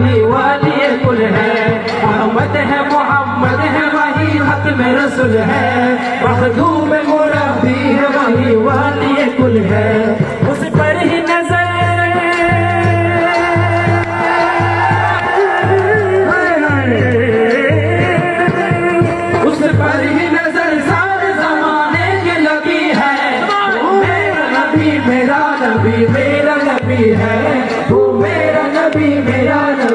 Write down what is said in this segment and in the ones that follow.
والی کل ہے۔ محمد ہے محمد ہے، وہی حق میں رسول ہے۔ مخدوم مربی ہے، وہی والی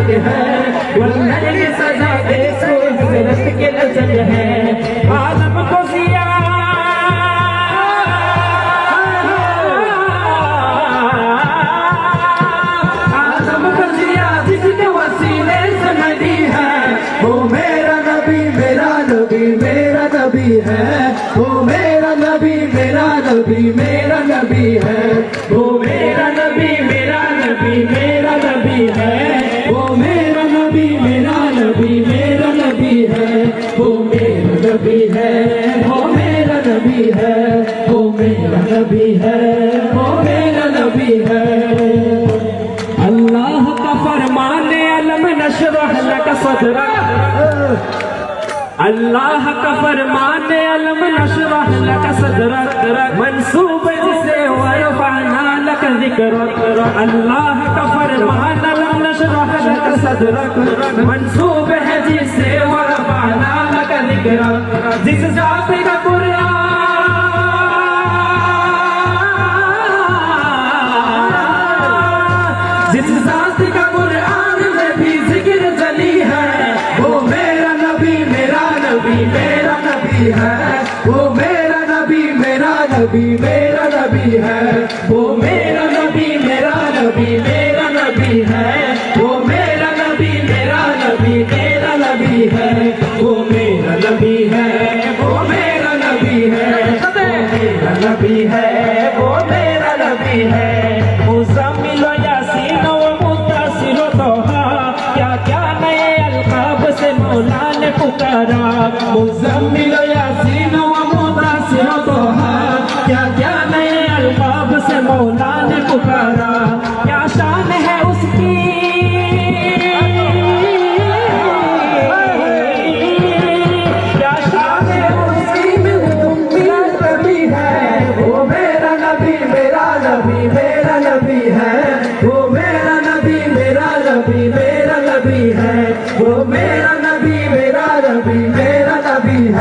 آزاد ہے گلن کی سزا دیکھو حضرت کے نظر ہے۔ عالم کو سیا عالم کو سیا جس کے وسیلے سے نبی ہے۔ وہ میرا نبی میرا نبی میرا نبی ہے۔ وہ میرا نبی میرا نبی میرا نبی ہے۔ وہ میرا نبی میرا نبی میرا نبی ہے۔ नबी है वो मेरा नबी है अल्लाह का फरमान अलम नशरह लक सदरक अल्लाह का फरमान अलम नशरह लक सदरक मंसूब जिसे वरफाना लक जिक्रक अल्लाह का फरमान अलम नशरह लक सदरक मंसूब है जिसे वरफाना लक जिक्रक نبی ہے۔ وہ میرا نبی میرا نبی میرا نبی ہے۔ وہ میرا نبی میرا نبی میرا نبی ہے۔ وہ میرا نبی میرا نبی میرا نبی ہے۔ وہ میرا نبی ہے، وہ میرا نبی ہے۔ میرا نبی ہے، وہ میرا نبی ہے۔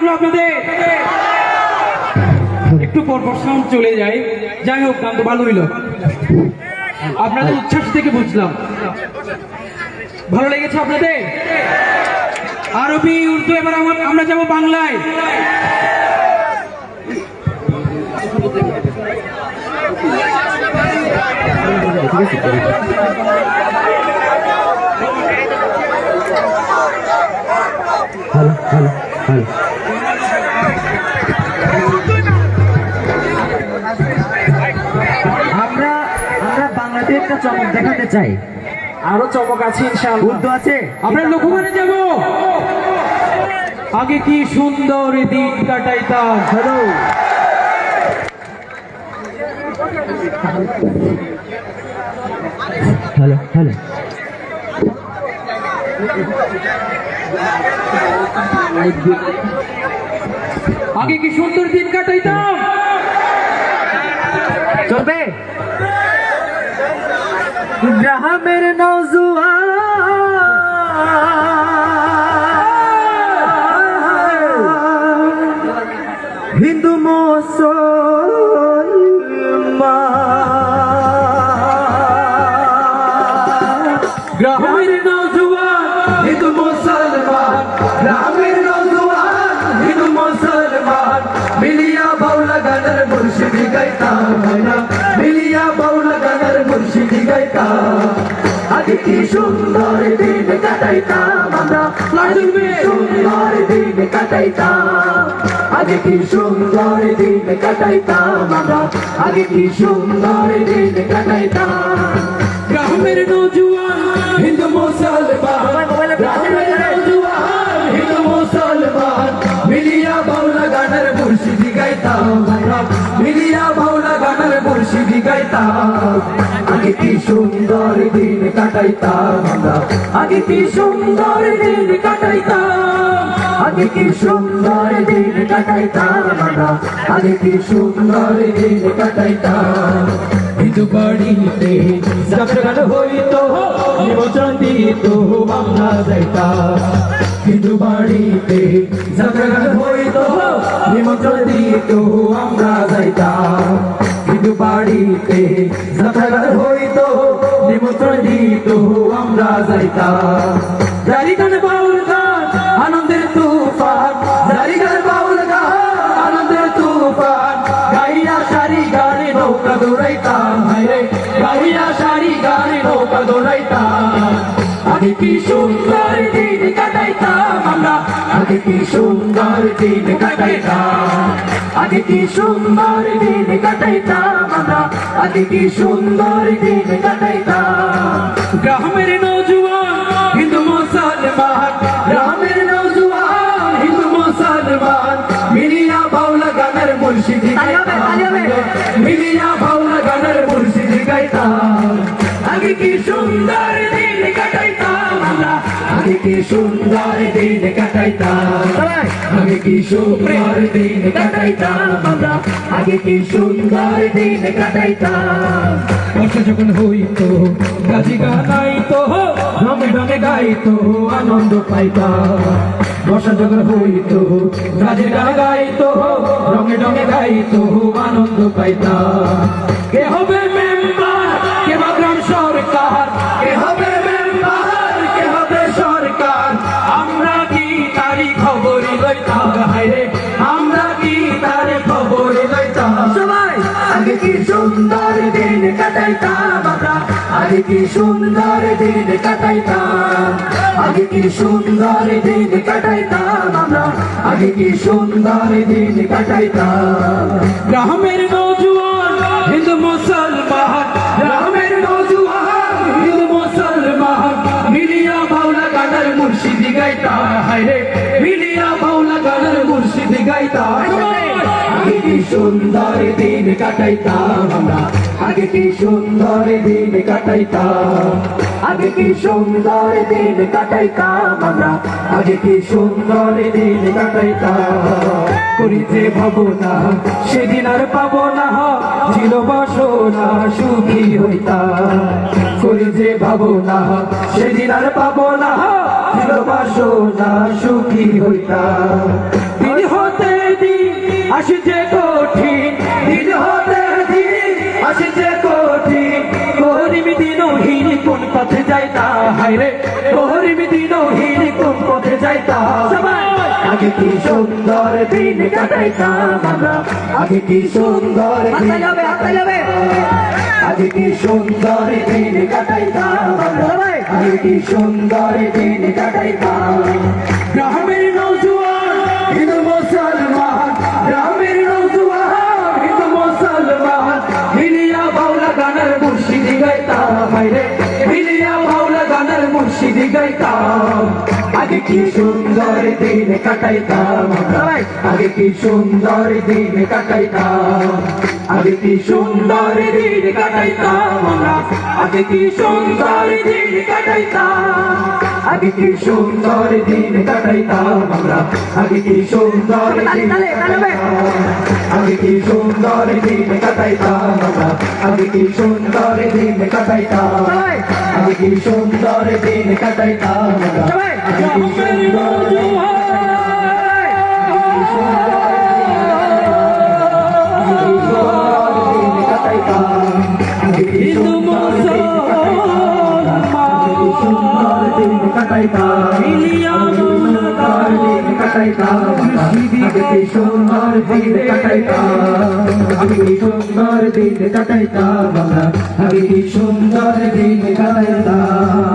লাগল আপনাদের। একটু পরপর সাউন্ড চলে যায়। যাই হোক গান তো ভালো হইল। আপনাদের উচ্ছ্বাস থেকে বুঝলাম। ভালো লেগেছে আপনাদের? আরবি, উর্দু, এবার আমার আমরা যাব বাংলায়। আমরা চাই। আরও চমক আছে ইনশাআল্লাহ। উর্দু আছে? আমরা লক্ষ্যমানে যাব। আগে কি সুন্দর দিন কাটাইতাম। হ্যালো। Hello hello. আগে কি সুন্দর দিন কাটাইতাম? চলবে? গ্রামের নজুয়া। হিন্দু মুসলমান। গ্রামের নৌজওয়ান হিন্দু মুসলমান। গ্রামের নজওয়ান হিন্দু মুসলমান। মিলিয়া বাউলা গানের মুর্শিদি মিলিয়া বাউলা মুর্শিদি গাইতাম আগে কি সুন্দর দিন কাটাইতাম আমরা? সুন্দর দিন কাটাইতাম? আগে কি সুন্দর দিন কাটাইতাম আমরা? আগে কি সুন্দর দিন কাটাইতাম? গ্রামের নৌজওয়ান হিন্দু মুসলমান গ্রামের মুর্শিদি গাইতাম মিলিয়া বাউলা গানের মুর্শিদি গাইতাম আগে কি সুন্দর দিন কাটাইতাম আমরা, আগে কি সুন্দর দিন কাটাইতাম। আগে কি সুন্দর দিন কাটাইতাম আমরা, আগে কি সুন্দর দিন কাটাইতাম। বাড়িতে যাত্রা হইতো, নিমন্ত্রণ দিত, আমরা যাইতাম। হিন্দু বাড়িতে যাত্রা হইতো নিমন্ত্রণ দিত আমরা যাইতাম। হিন্দু বাড়িতে যাত্রা হইতো নিমন্ত্রণ দিত আমরা যাইতাম। জারি গান বাউল গান, আনন্দের তুফান। জারি গান বাউল গান, আনন্দের তুফান। গাইয়া সারি গানে নৌকা দৌড়াইতাম হায়রে গাইয়া সারি গানে নৌকা দৌড়াইতাম। আগে কি সুন্দর কি সুন্দর দিন কাটাইতাম। আগে কি সুন্দর দিন কাটাইতাম আমরা। আগে কি সুন্দর দিন কাটাইতাম। গ্রামের সুন্দর দিন কাটাইতাম। আগে কি সুন্দর দিন কাটাইতাম আমরা? আগে কি সুন্দর দিন কাটাইতাম? বর্ষা যখন হইতো গাছি গানাইতো রঙে রঙে গাইতো আনন্দ পাইতাম। বর্ষা যখন হইতো রাজের গান গাইতো রঙে রঙে গাইতো আনন্দ পাইতাম। কে হবে আগে কি সুন্দর দিন কাটাইতাম? আগে কি সুন্দর দিন কাটাইতাম আমরা? আগে কি সুন্দর দিন কাটাইতাম? গ্রামের নজুয়ান হিন্দু মুর্শিদি গাইতা হায়রে মিলিয়া বাউলা গানের মুর্শিদি গাইতা সুন্দর দিন কাটাইতাম আমরা। আগে কি সুন্দর দিন কাটাইতাম। আগে কি সুন্দর দিন কাটাইতাম আমরা। আগে কি সুন্দর দিন কাটাইতাম। করিতে ভাবনা, সেদিন আর পাবো না। ছিল বাসনা, সুখী হইতাম। করি যে ভাবনা, সেদিন আর পাবো না। ছিল বাসনা, সুখী হইতাম। দিন হতে দিন আসিছে কঠিন যাইতা প্রহরী বিধি দিনহীন কোন পথে যাইতা সবাই! আগে কি সুন্দর দিন কাটাইতাম আমরা? আগে কি সুন্দর দিন হবে হাততালি হবে। আগে কি সুন্দর দিন কাটাইতাম আমরা? আগে কি সুন্দর দিন কাটাইতাম? গ্রামের নৌজওয়ান গানের মুর্শিদি গাইতাম। আগে কি সুন্দর দিন কাটাইতাম। আগে কি সুন্দর দিন কাটাইতাম। আগে কি সুন্দর দিন কাটাইতাম আগে কি সুন্দর দিন কাটাইতাম। আগে কি সুন্দর দিন কাটাইতাম আমরা? আগে কি সুন্দর দিন কাটাইতাম। আগে কি সুন্দর দিন কাটাইতাম আমরা? আগে কি সুন্দর দিন কাটাইতাম। আগে কি সুন্দর দিন কাটাইতাম আমরা? আগে কি সুন্দর দিন হিন্দু কি সুন্দর দিন কাটাইতাম। আমি কি সুন্দর দিন কাটাইতাম। আগে কি সুন্দর দিন কাটাইতাম।